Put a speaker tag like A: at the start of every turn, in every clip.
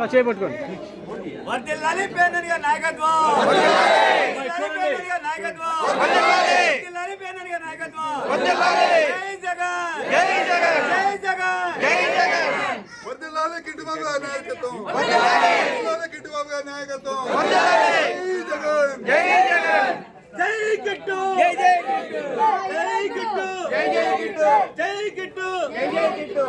A: అలా చేపట్టుకోండి.
B: వర్ధిల్లాలి పేదరి గారి నాయకత్వం. నాయకత్వం గారి నాయకత్వం. జై జగన్. జై జగన్. జై జగన్. జై జగన్.
C: వర్ధిల్లాలి కిట్టుబాబు గారి నాయకత్వం. వర్ధిల్లాలి కిట్టుబాబు గారి నాయకత్వం. జై జగన్.
B: జై కిట్టు. జై జై కిట్టు. జై కిట్టు. జై జై కిట్టు. జై కిట్టు. జై జై కిట్టు.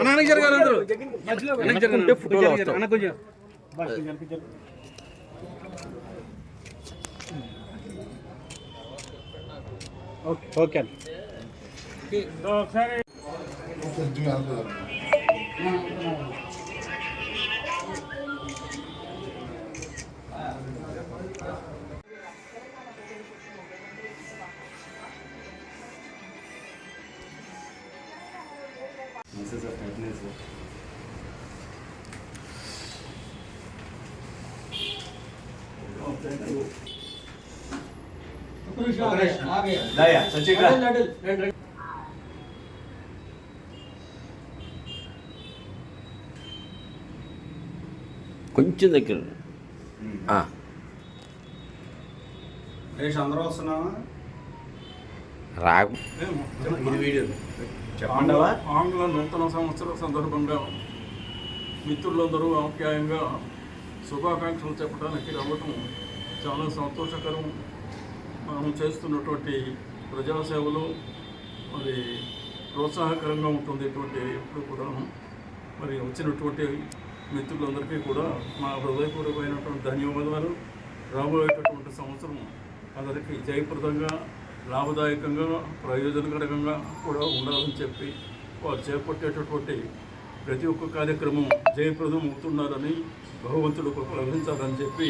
A: అనానికి జరగాలి అందరూ వెనక్కి జరగండి. ఫోటోలో వస్తాం. అన్న కొంచెం బస్ కొంచెం వెనక్కి జరగండి. ఓకే ఓకే అండి ఒకసారి
D: కొంచెం దగ్గర ఆ.
C: అందరూ వస్తున్నావా
D: రాకు
E: ఆంగ్ల నూతన సంవత్సర సందర్భంగా మిత్రులందరూ ఆప్యాయంగా శుభాకాంక్షలు చెప్పడానికి రావటం చాలా సంతోషకరం. మనం చేస్తున్నటువంటి ప్రజాసేవలో మరి ప్రోత్సాహకరంగా ఉంటుంది ఇటువంటి ఎప్పుడు కూడా. మరి వచ్చినటువంటి మిత్రులందరికీ కూడా మా హృదయపూర్వకమైనటువంటి ధన్యవాదాలు. రాబోయేటటువంటి సంవత్సరం అందరికీ జయప్రదంగా లాభదాయకంగా ప్రయోజనకరంగా కూడా ఉండాలని చెప్పి వారు చేపట్టేటటువంటి ప్రతి ఒక్క కార్యక్రమం జయప్రదం అవుతున్నారని భగవంతుడు కృప లభించాలని చెప్పి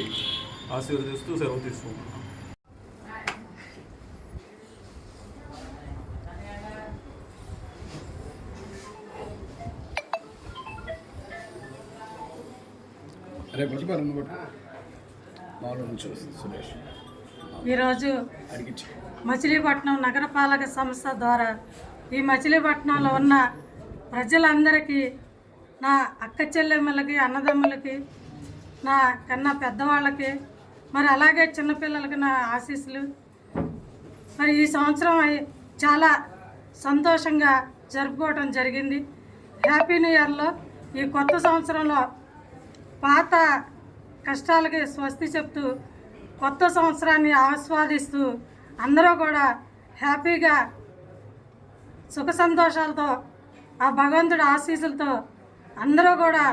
E: ఆశీర్వదిస్తూ సెలవు తీసుకుంటున్నాను
C: రేపు
F: ఈరోజు
C: అడిగించి.
F: మచిలీపట్నం నగరపాలక సంస్థ ద్వారా ఈ మచిలీపట్నంలో ఉన్న ప్రజలందరికీ నా అక్క చెల్లెమ్మలకి అన్నదమ్ములకి నా కన్నా పెద్దవాళ్ళకి మరి అలాగే చిన్నపిల్లలకి నా ఆశీస్సులు. మరి ఈ సంవత్సరం అయి- చాలా సంతోషంగా జరుపుకోవటం జరిగింది. హ్యాపీ న్యూ ఇయర్లో ఈ కొత్త సంవత్సరంలో పాత కష్టాలకి స్వస్తి చెప్తూ కొత్త సంవత్సరాన్ని ఆస్వాదిస్తూ అందరూ కూడా హ్యాపీగా సుఖ సంతోషాలతో ఆ భగవంతుడి ఆశీస్సులతో అందరూ కూడా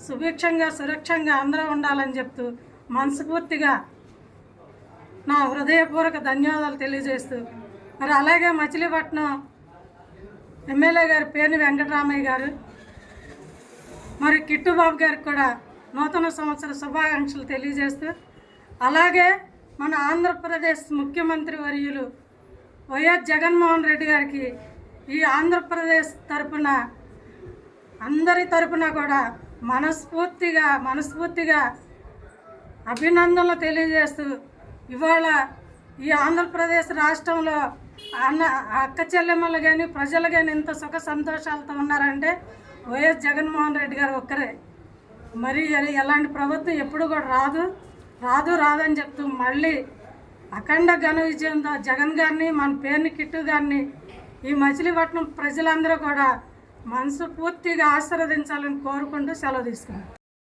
F: సుభిక్షంగా సురక్షంగా అందరూ ఉండాలని చెప్తూ మనస్ఫూర్తిగా నా హృదయపూర్వక ధన్యవాదాలు తెలియజేస్తూ మరి అలాగే మచిలీపట్నం ఎమ్మెల్యే గారు పేర్ని వెంకటరామయ్య గారు మరి కిట్టుబాబు గారికి కూడా నూతన సంవత్సర శుభాకాంక్షలు తెలియజేస్తూ అలాగే మన ఆంధ్రప్రదేశ్ ముఖ్యమంత్రి వర్యులు వైఎస్ జగన్మోహన్ రెడ్డి గారికి ఈ ఆంధ్రప్రదేశ్ తరపున అందరి తరపున కూడా మనస్ఫూర్తిగా మనస్ఫూర్తిగా అభినందనలు తెలియజేస్తూ ఇవాళ ఈ ఆంధ్రప్రదేశ్ రాష్ట్రంలో అన్న అక్క చెల్లెమ్మలు కానీ ప్రజలు కానీ ఇంత సుఖ సంతోషాలతో ఉన్నారంటే వైఎస్ జగన్మోహన్ రెడ్డి గారు ఒక్కరే. మరి ఎలాంటి ప్రభుత్వం ఎప్పుడు కూడా రాదు. రాదు రాదని చెప్తూ మళ్ళీ అఖండ ఘన విజయంతో జగన్ గారిని మన పేరుని కిట్టు గారిని ఈ మచిలీపట్నం ప్రజలందరూ కూడా మనసు పూర్తిగా ఆశీర్వదించాలని కోరుకుంటూ సెలవు తీసుకున్నాను